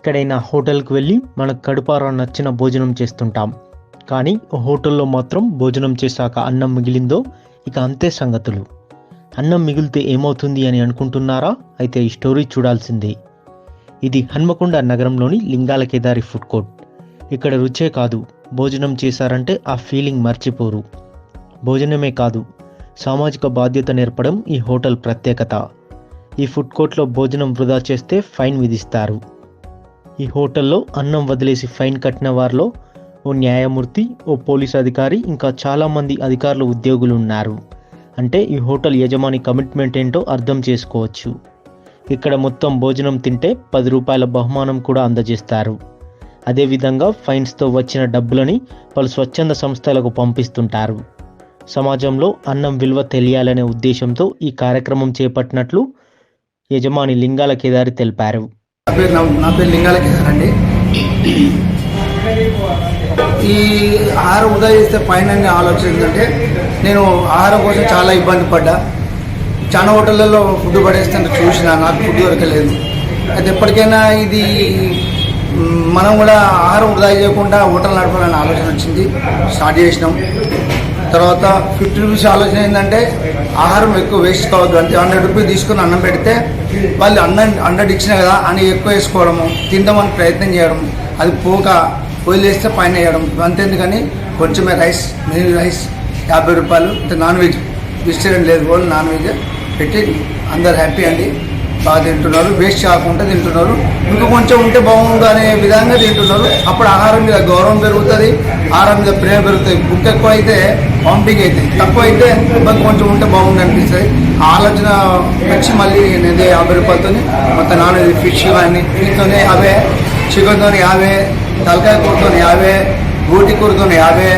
ఎక్కడైనా హోటల్కి వెళ్ళి మనకు కడుపారా నచ్చిన భోజనం చేస్తుంటాం. కానీ హోటల్లో మాత్రం భోజనం చేశాక అన్నం మిగిలిందో ఇక అంతే సంగతులు. అన్నం మిగిలితే ఏమవుతుంది అని అనుకుంటున్నారా? అయితే ఈ స్టోరీ చూడాల్సిందే. ఇది హన్మకొండ నగరంలోని లింగాల కేదారి ఫుడ్ కోర్ట్. ఇక్కడ రుచే కాదు. భోజనం చేశారంటే ఆ ఫీలింగ్ మర్చిపోరు. భోజనమే కాదు. సామాజిక బాధ్యత నేర్పడం ఈ హోటల్ ప్రత్యేకత. ఈ ఫుడ్ కోర్ట్లో భోజనం వృధా చేస్తే ఫైన్ విధిస్తారు. ఈ హోటల్లో అన్నం వదిలేసి ఫైన్ కట్టిన వారిలో ఓ న్యాయమూర్తి ఓ పోలీస్ అధికారి ఇంకా చాలామంది అధికారులు ఉద్యోగులు ఉన్నారు అంటే ఈ హోటల్ యజమాని కమిట్మెంట్ ఏంటో అర్థం చేసుకోవచ్చు. ఇక్కడ మొత్తం భోజనం తింటే పది రూపాయల బహుమానం కూడా అందజేస్తారు. అదేవిధంగా ఫైన్స్తో వచ్చిన డబ్బులని పలు స్వచ్ఛంద సంస్థలకు పంపిస్తుంటారు. సమాజంలో అన్నం విలువ తెలియాలనే ఉద్దేశంతో ఈ కార్యక్రమం చేపట్టినట్లు యజమాని లింగాల కేదారి తెలిపారు. నా పేరు నా- నా పేరు లింగాల కిషోర్ అండి. ఈ ఆహారం వృధా చేస్తే పైన ఆలోచన ఏంటంటే నేను ఆహారం కోసం చాలా ఇబ్బంది పడ్డా. చాలా హోటళ్ళల్లో ఫుడ్ పడేస్తుంటే చూసిన నాకు ఫుడ్ దొరకలేదు. అయితే ఎప్పటికైనా ఇది మనం కూడా ఆహారం వృధా చేయకుండా హోటల్ నడపాలనే ఆలోచన వచ్చింది. స్టార్ట్ చేసినాం. తర్వాత ఫిఫ్టీ రూపీస్ ఆలోచన ఏంటంటే ఆహారం ఎక్కువ వేస్ట్ కావద్దు అంటే హండ్రెడ్ రూపీస్ తీసుకుని అన్నం పెడితే వాళ్ళు అన్నం హండ్రెడ్ ఇచ్చిన కదా అని ఎక్కువ వేసుకోవడము తిందామని ప్రయత్నం చేయడం అది పోక వదిలేస్తే పైన వేయడం అంతేందుకని కొంచెమే రైస్ మినీ రైస్ యాభై రూపాయలు అంటే నాన్ వెజ్ వెజిటేరియన్ లేదు కూడా నాన్ వెజ్ పెట్టి అందరు హ్యాపీ అండి. బాగా తింటున్నారు వేస్ట్ కాకుండా తింటున్నారు. ఇంకా కొంచెం ఉంటే బాగుండు అనే విధంగా తింటున్నారు. అప్పుడు ఆహారం మీద గౌరవం పెరుగుతుంది. ఆహారం ప్రేమ పెరుగుతాయి. బుక్ ఎక్కువ అయితే పంపింగ్ అయితే తక్కువ అయితే బుక్ కొంచెం ఉంటే బాగుండు అనిపిస్తుంది ఆలోచన వచ్చి మళ్ళీ నేను యాభై రూపాయలతో మొత్తం నాన్ వెజ్ ఫిష్ కానీ ఫిష్తోనే యాభై చికెన్తో యాభై తలకాయ కూరతో యాభై బూటి కూరతో యాభై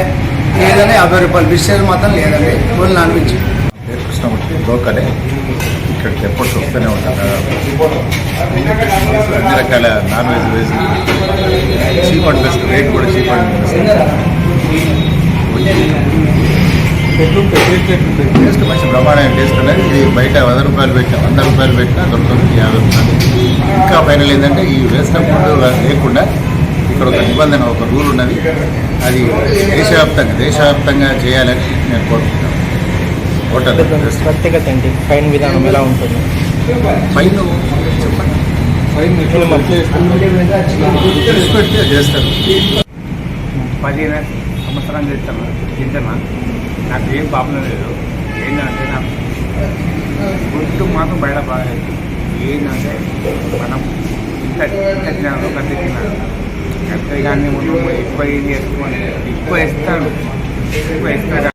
లేదని యాభై రూపాయలు. ఫిష్ మాత్రం లేదండి. Only non veg. కృష్ణమూర్తి లోకలే. ఇక్కడ ఎప్పుడు వస్తూనే ఉంటాను అన్ని రకాల non veg veg. Cheap and best rate కూడా చీప్ అండ్ టేస్ట్ మంచి బ్రహ్మాండమైన టేస్ట్ ఉన్నది ఇది బయట వంద రూపాయలు పెట్టిన వంద రూపాయలు పెట్టినా దొరుకుతుంది. యాభై రూపాయలు. ఇంకా ఫైనల్ ఏంటంటే ఈ వేస్ట్ ఫుడ్ లేకుండా ఇక్కడ ఒక నిబంధన ఒక రూల్ ఉన్నది. అది దేశవ్యాప్తంగా దేశవ్యాప్తంగా చేయాలని నేను కోరుకుంటున్నాను. హోటల్ ప్రత్యేకత ఏంటి? ఫైన్ విధానం ఎలా ఉంటుంది? ఫైన్ తెలిసి పెడితే చేస్తారు. పదిహేను సంవత్సరాలు చేస్తాను. తింటాను నాకు ఏం ప్రాబ్లం లేదు. ఏంటంటే నాకు గుర్తు మాత్రం బయట బాగా ఏంటంటే మనం ఇంత ఇంత తినాలి ఒక తిన్నాను మనం ఎక్కువ ఏం చేసుకొని ఎక్కువ ఇస్తాను ఎక్కువ ఇస్తాను